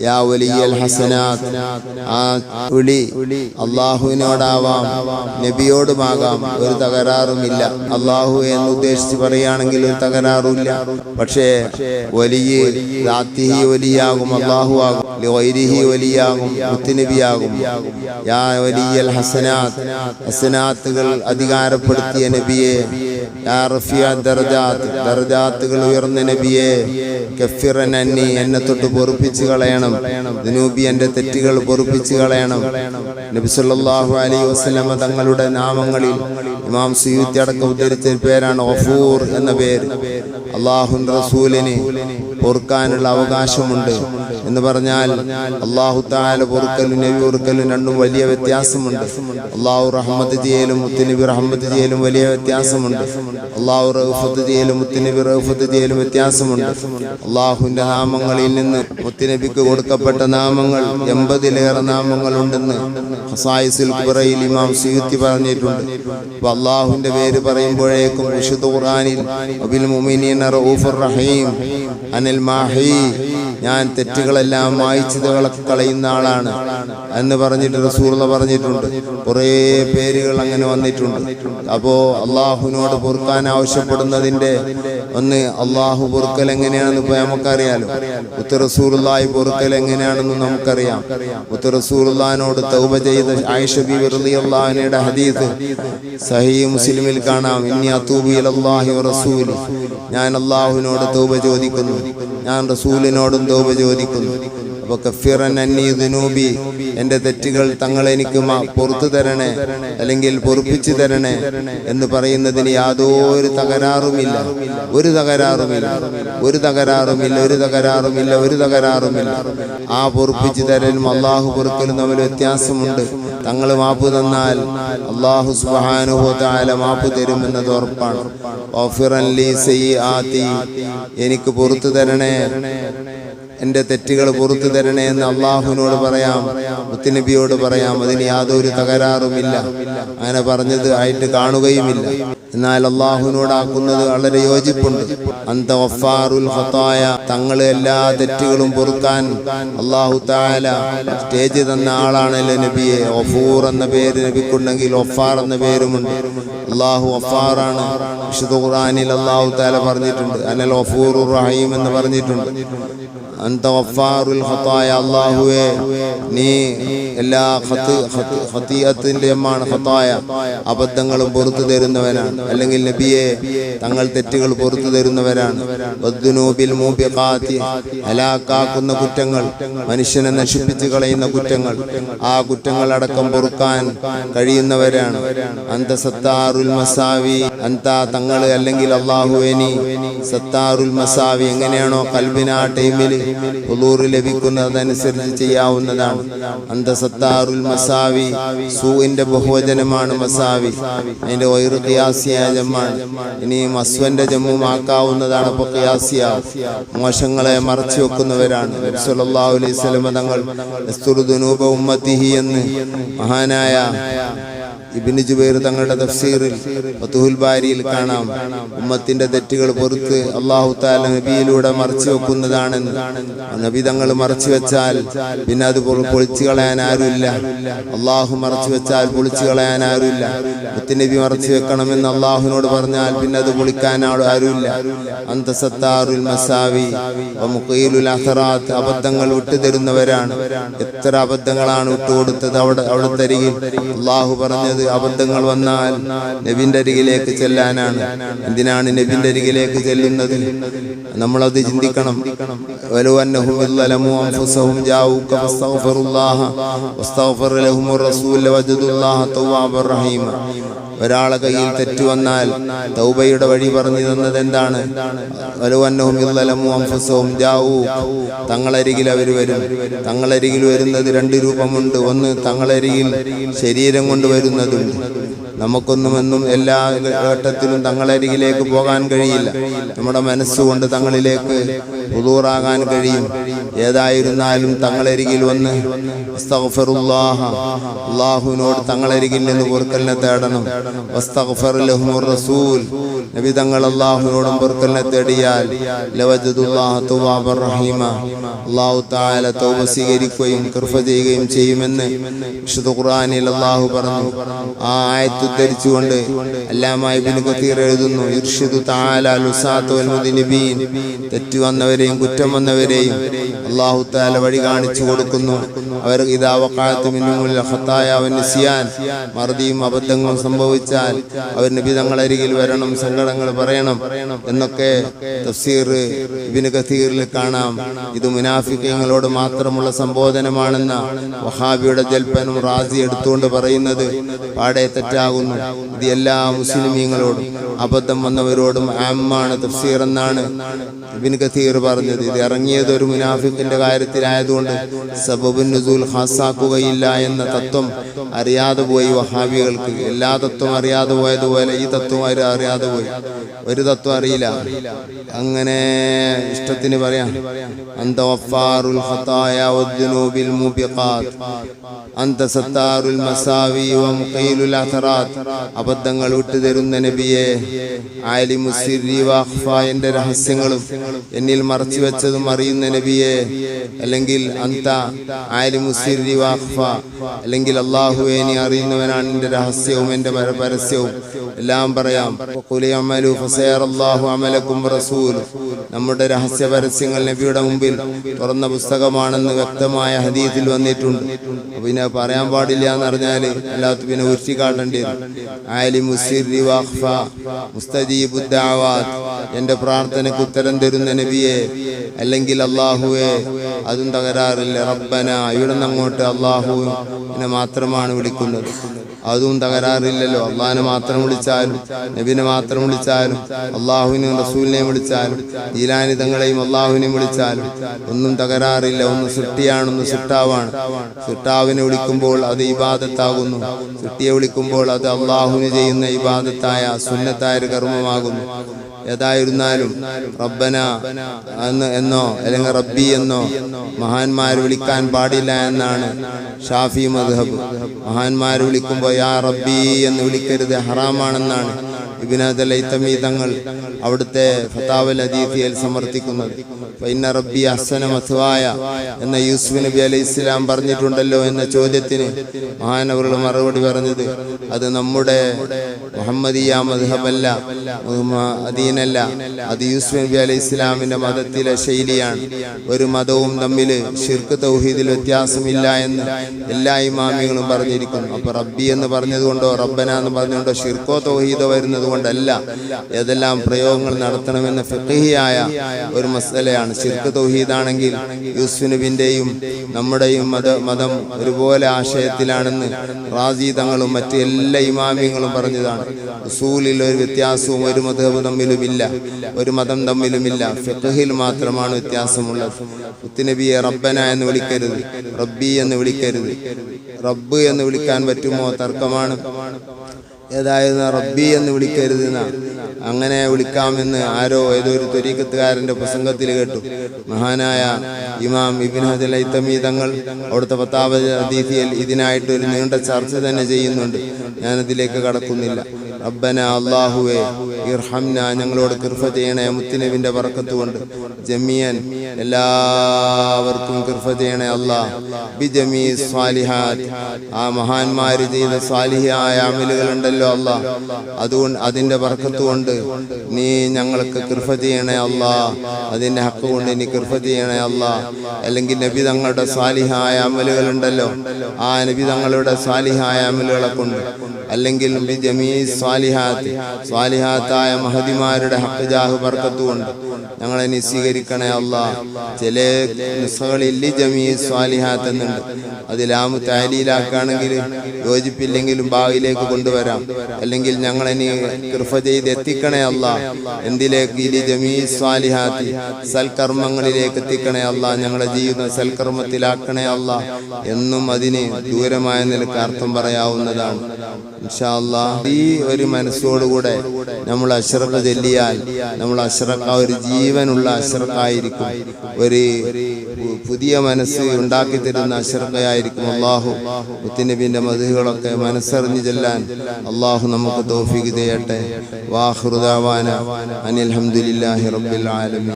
യാ വലിയൽ ഹസനാത്ത് ആ വിളി അള്ളാഹുവിനോടാവാം. നബിയോടുമാകാം. ഒരു തകരാറുമില്ല. അള്ളാഹു എന്ന് ഉദ്ദേശിച്ച് പറയുകയാണെങ്കിൽ ഒരു തകരാറുമില്ല. പക്ഷേ വലിയ ദാത്തിഹി വലിയാകും അള്ളാഹു ആകും. വൈരിഹി വലിയാകും മുത്തുനബിയാകും. യാ വലിയൽ ഹസനാത്ത് ഹസനാത്തുകൾ അധികാരപ്പെടുത്തിയ നബിയെ. യാ റഫിയ ദർജാത്ത്. ദർജാത്തുകൾ ഉയർന്ന നബിയെ. കഫിറൻ അന്നി എന്നെ തൊട്ട് പൊറുപ്പിച്ച് കളയണം. ദിനൂബി എന്റെ തെറ്റുകൾ പൊറുപ്പിച്ചു കളയണം. നബി സല്ലല്ലാഹു വസ്ലമ തങ്ങളുടെ നാമങ്ങളിൽ ഇമാം സിയൂത്തി അടക്കം ഉദ്ധരിച്ച പേരാണ് ഒഫൂർ എന്ന പേര്. അള്ളാഹു റസൂലിന് പൊറുക്കാനുള്ള അവകാശമുണ്ട് എന്ന് പറഞ്ഞാൽ അള്ളാഹു താല പൊറുക്കലും നബി പൊറുക്കലും രണ്ടും വലിയ വ്യത്യാസമുണ്ട്. അള്ളാഹു റഹ്മത്ത് ചെയ്യലും മുത്തുനബി റഹ്മത്ത് ചെയ്യലും വലിയ വ്യത്യാസമുണ്ട്. അള്ളാഹു റഹ്ഫത്ത് ചെയ്യലും മുത്തുനബി റഹ്ഫത്ത് ചെയ്യലും വ്യത്യാസമുണ്ട്. അള്ളാഹുവിന്റെ നാമങ്ങളിൽ നിന്ന് മുത്തുനബിക്ക് കൊടുക്കപ്പെട്ട നാമങ്ങൾ എൺപതിലേറെ നാമങ്ങൾ ഉണ്ടെന്ന് ഇമാം പറഞ്ഞിട്ടുണ്ട്. അപ്പൊ അള്ളാഹുവിന്റെ പേര് പറയുമ്പോഴേക്കും റഊഫുർ റഹീം അനിൽ മാഹി ഞാൻ തെറ്റുകളെല്ലാം മായ്ച്ചു കളയുന്ന ആളാണ് എന്ന് പറഞ്ഞിട്ട് റസൂർല പറഞ്ഞിട്ടുണ്ട്. കുറേ പേരുകൾ അങ്ങനെ വന്നിട്ടുണ്ട്. അപ്പോ അള്ളാഹുവിനോട് പൊറുക്കാൻ ആവശ്യപ്പെടുന്നതിന്റെ ഒന്ന് അള്ളാഹു പൊറുക്കൽ എങ്ങനെയാണെന്ന് ഇപ്പൊ നമുക്കറിയാലോ. ഉത്ത റസൂറുല്ലായി പൊറുക്കൽ എങ്ങനെയാണെന്ന് നമുക്കറിയാം. ഉത്ത റസൂറുല്ലാനോട് തൗബ ചെയ്ത ആയിഷ ബി അള്ളാഹിനയുടെ ഹദീസ് സഹീ മുസ്ലിമിൽ കാണാം. ഇനി അത്തൂബി അല്ലാഹി റസൂലി. ഞാൻ അള്ളാഹുവിനോട് തൗബ ചോദിക്കുന്നു. ഞാൻ റസൂലിനോടും തൗബ ചോദിക്കുന്നു. എന്റെ തെറ്റുകൾ തങ്ങൾ എനിക്ക് പുറത്തു തരണേ അല്ലെങ്കിൽ പൊറുപ്പിച്ചു തരണേ എന്ന് പറയുന്നതിന് യാതൊരു തകരാറുമില്ല. ഒരു തകരാറുമില്ല. ഒരു തകരാറുമില്ല. ഒരു തകരാറുമില്ല. ഒരു തകരാറുമില്ല. ആ പൊറുപ്പിച്ചു തരലും അള്ളാഹു പൊറുക്കലും തമ്മിൽ വ്യത്യാസമുണ്ട്. തങ്ങൾ മാപ്പ് തന്നാൽ അള്ളാഹു സുബാനുഹോ മാപ്പ് തരുമെന്നത് ഉറപ്പാണ്. എനിക്ക് പുറത്തു തരണേ. എന്റെ തെറ്റുകൾ പുറത്തു തരണേ എന്ന് അള്ളാഹുവിനോട് പറയാം. മുത്തുനബിയോട് പറയാം. അതിന് യാതൊരു തകരാറുമില്ല. അങ്ങനെ പറഞ്ഞത് ആയിട്ട് കാണുകയുമില്ല. എന്നാൽ അള്ളാഹുവിനോടാക്കുന്നത് വളരെ യോജിപ്പുണ്ട്. അന്ത വഫാറുൽ ഫത്തായ തങ്ങൾ എല്ലാ തെറ്റുകളും പൊറുക്കാൻ അള്ളാഹു താല സ്റ്റേജ് തന്ന ആളാണല്ലോ നബിയെ. ഒഫൂർ എന്ന പേര് നബിക്കുണ്ടെങ്കിൽ ഒഫാർ എന്ന പേരുമുണ്ട്. അള്ളാഹു ഒഫാറാണ് വിശുദ്ധ ഖുറാനിൽ അള്ളാഹു താല പറഞ്ഞിട്ടുണ്ട്. അനൽ ഒഫൂർ റഹീം എന്ന് പറഞ്ഞിട്ടുണ്ട്. അല്ലാഹുവേ നീ എല്ലാ ഖത്തിയത്തിന്റെ അമ്മാണ് ഖത്തായ. അബദ്ധങ്ങളും പുറത്തു തരുന്നവനാണ്. അല്ലെങ്കിൽ നബിയെ തങ്ങൾ തെറ്റുകൾ പുറത്തു തരുന്നവരാണ്. ഹലാക്കാക്കുന്ന കുറ്റങ്ങൾ മനുഷ്യനെ നശിപ്പിച്ചു കളയുന്ന കുറ്റങ്ങൾ ആ കുറ്റങ്ങൾ അടക്കം പൊറുക്കാൻ കഴിയുന്നവരാണ്. അന്ത സത്താറുൽ മസാവി അന്ത തങ്ങൾ അല്ലെങ്കിൽ അള്ളാഹുവേനി സത്താറുൽ മസാവി എങ്ങനെയാണോ കൽബിന ആ ടൈമിൽ ഉളൂറ് ലഭിക്കുന്നതനുസരിച്ച് ചെയ്യാവുന്നതാണ്. അന്തസത്താറുൽ മസാവി സൂവിന്റെ ബഹുവചനമാണ് മസാവി. അതിന്റെ വൈറു ഖിയാസിയ ജമ്മാണ്. ഇനി മസ്വന്റെ ജമ്മുമാക്കാവുന്നതാണ് ഇപ്പൊ ഖിയാസിയ. മോശങ്ങളെ മറച്ചു വെക്കുന്നവരാണ്. അലൈഹി തങ്ങൾ ഉമ്മത്തിഹി എന്ന് മഹാനായ ഇബിന് ജുബൈർ തങ്ങളുടെ തഫ്സീറിൽ ഫതുഹുൽ ബാരിയിൽ കാണാം. ഉമ്മത്തിന്റെ തെറ്റുകൾ പൊറുത്ത് അള്ളാഹു താല നബിയിലൂടെ മറച്ചു വെക്കുന്നതാണെന്ന്. നബി തങ്ങൾ മറച്ചു വെച്ചാൽ പിന്നെ അത് പൊളിച്ചു കളയാൻ ആരുമില്ല. അള്ളാഹു മറച്ചു വെച്ചാൽ പൊളിച്ചു കളയാൻ ആരുമില്ല. മുത്തുനബി മറച്ചു വെക്കണമെന്ന് അള്ളാഹുവിനോട് പറഞ്ഞാൽ പിന്നെ അത് പൊളിക്കാൻ ആരുമില്ല. അന്തസത്താറുൽ മസാവി അഹറാത്ത് അബദ്ധങ്ങൾ വിട്ടുതരുന്നവരാണ് എത്ര അബദ്ധങ്ങളാണ് വിട്ടുകൊടുത്തത് അവിടെ അവിടെ തരികയും അള്ളാഹു പറഞ്ഞത് അബദ്ധങ്ങൾ വന്നാൽ നബിന്റെ അരികിലേക്ക് ചെല്ലാനാണ്. എന്തിനാണ് നബിന്റെ അരികിലേക്ക് ചെല്ലുന്നത്? നമ്മളത് ചിന്തിക്കണം. ഒരാളെ കയ്യിൽ തെറ്റു വന്നാൽ തൗബയുടെ വഴി പറഞ്ഞു തന്നത് എന്താണ്? തങ്ങളരികിൽ അവർ വരും. തങ്ങളരികിൽ വരുന്നത് രണ്ട് രൂപമുണ്ട്. ഒന്ന് തങ്ങളരികിൽ ശരീരം കൊണ്ട് വരുന്നതുണ്ട് നമുക്കൊന്നും എന്നും എല്ലാ ഘട്ടത്തിലും തങ്ങളരികിലേക്ക് പോകാൻ കഴിയില്ല. നമ്മുടെ മനസ്സുകൊണ്ട് തങ്ങളിലേക്ക് പുതൂറാകാൻ കഴിയും. ഏതായിരുന്നാലും തങ്ങളരികിൽ വന്ന് അള്ളാഹുവിനോട് തങ്ങളരികിൽ നിന്ന് പൊറുക്കലിനെ തേടണം. റസൂൽ നബി തങ്ങൾ അള്ളാഹുവിനോടും പൊറുക്കലിനെ തേടിയാൽ അള്ളാഹു താല തൗബ സ്വീകരിക്കുകയും കൃപ ചെയ്യുകയും ചെയ്യുമെന്ന് വിശുദ്ധ ഖുർആനിൽ അള്ളാഹു പറഞ്ഞു. ആ ആയത്ത് ഉദ്ധരിച്ചുകൊണ്ട് അല്ലാമ ഇബ്നു കത്തീർ എഴുതുന്നു തെറ്റ് വന്നവരെയും കുറ്റം വന്നവരെയും അള്ളാഹു താല വഴി കാണിച്ചു കൊടുക്കുന്നു. അവർ ഇതാ വഖാത്ത് മിന്നുൽ അവൻ വൻ നിസ്യാൻ. മറുതിയും അബദ്ധങ്ങളും സംഭവിച്ചാൽ അവർ നബി തങ്ങളരികിൽ വരണം സങ്കടങ്ങൾ പറയണം എന്നൊക്കെ തഫ്സീർ ഇബിന് കത്തീറിൽ കാണാം. ഇത് മുനാഫിക്കങ്ങളോട് മാത്രമുള്ള സംബോധനമാണെന്ന വഹാബിയുടെ ജൽപ്പനും റാസി എടുത്തുകൊണ്ട് പറയുന്നത് പാടെ തെറ്റാകുന്നു ഇത് എല്ലാ മുസ്ലിമീങ്ങളോടും അബദ്ധം വന്നവരോടും ആമാണ് തഫ്സീർ എന്നാണ് ഇബിൻ കസീർ പറഞ്ഞത്. ഇത് ഇറങ്ങിയത് ഒരു മുനാഫിക്കിന്റെ കാര്യത്തിലായതുകൊണ്ട് സബബുൻ ഹാസാക്കുകയില്ല എന്ന തത്വം അറിയാതെ പോയി വഹാബികൾക്ക്. എല്ലാ തത്വം അറിയാതെ പോയതുപോലെ ഈ തത്വം അവർ അറിയാതെ പോയി? ഒരു തത്വം അറിയില്ല. അങ്ങനെ ഇഷ്ടത്തിന് പറയാം. അന്ത വഫാറുൽ അന്ത സത്താറുൽ മസാവി വമുഖീലുൽ അഥറാത്ത് അബദ്ധങ്ങൾ വിട്ടുതരുന്ന നബിയെ ആലിമുസിരി വാഹ്ഫ എന്റെ രഹസ്യങ്ങളും എന്നിൽ മറച്ചു വെച്ചതും അറിയുന്ന നബിയെ അല്ലെങ്കിൽ അന്ത ആലി മുസിരി വാഹ്ഫ അല്ലെങ്കിൽ അള്ളാഹുവെ നീ അറിയുന്നവനാണ് എന്റെ രഹസ്യവും എന്റെ പര- പരസ്യവും. എല്ലാം പറയാം. നമ്മുടെ രഹസ്യ പരസ്യങ്ങൾ നബിയുടെ മുമ്പിൽ തുറന്ന പുസ്തകമാണെന്ന് വ്യക്തമായ ഹദീസിൽ വന്നിട്ടുണ്ട്. പിന്നെ പറയാൻ പാടില്ല എന്ന് പറഞ്ഞാൽ അല്ലാത്ത പിന്നെ ഉരുത്തി കാട്ടേണ്ടി എന്റെ പ്രാർത്ഥനയ്ക്ക് ഉത്തരം തരുന്ന നബിയെ അല്ലെങ്കിൽ അള്ളാഹുവെ അതും തകരാറില്ല. റബ്ബന ഇവിടെ നിന്ന് അങ്ങോട്ട് അള്ളാഹുവിനെ മാത്രമാണ് വിളിക്കുന്നത്. അതും തകരാറില്ലല്ലോ. അള്ളാഹിനെ മാത്രം വിളിച്ചാലും നബിനെ മാത്രം വിളിച്ചാലും അള്ളാഹുവിനെയും റസൂലിനെയും വിളിച്ചാലും ഈലാനിതങ്ങളെയും അള്ളാഹുവിനെയും വിളിച്ചാലും ഒന്നും തകരാറില്ല. ഒന്ന് സൃഷ്ടിയാണ് ഒന്ന് സൃഷ്ടാവാണ്. സൃഷ്ടാവിനെ വിളിക്കുമ്പോൾ അത് ഇബാദത്താകുന്നു. സൃഷ്ടിയെ വിളിക്കുമ്പോൾ അത് അള്ളാഹുവിന് ചെയ്യുന്ന ഇബാദത്തായ സുന്നത്തായ ഒരു കർമ്മമാകുന്നു. ഏതായിരുന്നാലും റബ്ബന എന്ന് എന്നോ അല്ലെങ്കിൽ റബ്ബി എന്നോ മഹാന്മാർ വിളിക്കാൻ പാടില്ല എന്നാണ് ഷാഫി മദ്ഹബ്. മഹാന്മാർ വിളിക്കുമ്പോൾ യാ റബ്ബി എന്ന് വിളിക്കരുത്. ഹറാമാണെന്നാണ്. ഇബിനദലൈത്തമി തങ്ങൾ അവിടുത്തെ ഫതാവൽ അദീഫിയൽ സമർത്ഥിക്കുന്നത്. ഫൈന റബ്ബി അഹ്സന മസുവായ എന്ന യൂസുഫ് നബി അലൈഹി ഇസ്ലാം പറഞ്ഞിട്ടുണ്ടല്ലോ എന്ന ചോദ്യത്തിന് മഹാനവറുകൾ മറുപടി പറഞ്ഞത് അത് നമ്മുടെ മുഹമ്മദിയ മദ്ഹബല്ല അദീനല്ല അത് യൂസുഫ് നബി അലൈഹി ഇസ്ലാമിന്റെ മതത്തിലെ ശൈലിയാണ്. ഒരു മതവും തമ്മിൽ ഷിർക്ക് തൗഹീദിൽ വ്യത്യാസമില്ല എന്ന് എല്ലാ ഇമാമികളും പറഞ്ഞിരിക്കുന്നു. അപ്പൊ റബ്ബി എന്ന് പറഞ്ഞതുകൊണ്ടോ റബ്ബന എന്ന് പറഞ്ഞുകൊണ്ടോ ഷിർക്കോ തൗഹീദോ വരുന്നത് കൊണ്ടല്ല ഏതെല്ലാം പ്രയോഗങ്ങൾ നടത്തണമെന്ന ഫിഖിയായ ഒരു മസലയാണ്. ശിർക്ക് തൗഹീദാണെങ്കിൽ യൂസുഫ് നമ്മുടെയും മത മതം ഒരുപോലെ ആശയത്തിലാണെന്ന് റാസി തങ്ങളും മറ്റ് എല്ലാ ഇമാമ്യങ്ങളും പറഞ്ഞതാണ്. റസൂലിൽ ഒരു വ്യത്യാസവും ഒരു മതവും തമ്മിലുമില്ല. ഒരു മതം തമ്മിലുമില്ല. ഫിഖഹിൽ മാത്രമാണ് വ്യത്യാസമുള്ളത്. മുത്തുനബിയെ റബ്ബന എന്ന് വിളിക്കരുത്. റബ്ബി എന്ന് വിളിക്കരുത്. റബ്ബ് എന്ന് വിളിക്കാൻ പറ്റുമോ? തർക്കമാണ്. ഏതായിരുന്നു റബ്ബി എന്ന് വിളിക്കരുത് എന്നാ അങ്ങനെ വിളിക്കാമെന്ന് ആരോ ഏതോ ഒരു ത്വരീക്കത്തുകാരന്റെ പ്രസംഗത്തിൽ കേട്ടു. മഹാനായ ഇമാം ഇബിൻ ഹജൽ തങ്ങൾ അവിടുത്തെ പത്താമത് അതീതിയിൽ ഇതിനായിട്ട് ഒരു നീണ്ട ചർച്ച തന്നെ ചെയ്യുന്നുണ്ട്. ഞാനതിലേക്ക് കടക്കുന്നില്ല. റബ്ബന അള്ളാഹുവേ ഇർഹംന ഞങ്ങളോട് കൃപ ചെയ്യണേ മുത്തുനബിന്റെ വറക്കത്ത് കൊണ്ട് ജമിയൻ എല്ലാവർക്കും കൃപ ചെയ്യണേ ബി ജമീ സ്വാലിഹാത്ത് ആ മഹാന്മാര് ചെയ്ത സ്വാലിഹായ അമലുകൾ ഉണ്ടല്ലോ അല്ല. അതുകൊണ്ട് അതിന്റെ വറക്കത്ത് കൊണ്ട് നീ ഞങ്ങൾക്ക് കൃപ ചെയ്യണേ അല്ലാ. അതിന്റെ ഹക്ക് കൊണ്ട് നീ കൃപ ചെയ്യണേ അല്ലാ. അല്ലെങ്കിൽ നബി തങ്ങളുടെ സ്വാലിഹായ അമലുകൾ ഉണ്ടല്ലോ ആ നബി തങ്ങളുടെ സ്വാലിഹായ അമലുകളെ കൊണ്ട്. അല്ലെങ്കിൽ ജമീ സ്വാലിഹാത്ത് സ്വാലിഹാത്തായ മഹതിമാരുടെ ഹക്കജാഹ് വർക്കത്തുകൊണ്ട് ഞങ്ങളെ നിസ്വീകരിക്കണേ അല്ല ചില നുസകളിൽ ജമീ സ്വാലിഹാത്ത് എന്നുണ്ട് അത് ലാമു താലിയിലാക്കുകയാണെങ്കിൽ യോജിപ്പില്ലെങ്കിലും ഭാവിയിലേക്ക് കൊണ്ടുവരാം. അല്ലെങ്കിൽ ഞങ്ങളെ നീ കൃപ ചെയ്ത് എത്തിക്കണേ അല്ല എന്തിലേക്ക് ഇലി ജമീ സ്വാലിഹാത്തി സൽക്കർമ്മങ്ങളിലേക്ക് എത്തിക്കണേ അല്ല ഞങ്ങളെ ജീവിതം സൽക്കർമ്മത്തിലാക്കണേ അല്ല എന്നും അതിന് ദൂരമായ നിലയ്ക്ക് അർത്ഥം പറയാവുന്നതാണ്. ഈ ഒരു മനസ്സോടുകൂടെ നമ്മൾ അശ്രദ്ധ ചെല്ലിയാൽ നമ്മൾ അശ്രക്ക ഒരു ജീവനുള്ള അശ്രക്കായിരിക്കും. ഒരു പുതിയ മനസ്സ് ഉണ്ടാക്കി തരുന്ന അശ്രക്കയായിരിക്കും. അള്ളാഹു മുത്തിനബിന്റെ മധുകളൊക്കെ മനസ്സറിഞ്ഞു ചെല്ലാൻ അള്ളാഹു നമുക്ക് തോഫിക്ക് ചെയ്യട്ടെ വാഹൃദാവാന അനിൽ ഹംദുലില്ലാഹി റബ്ബിൽ ആലമീൻ.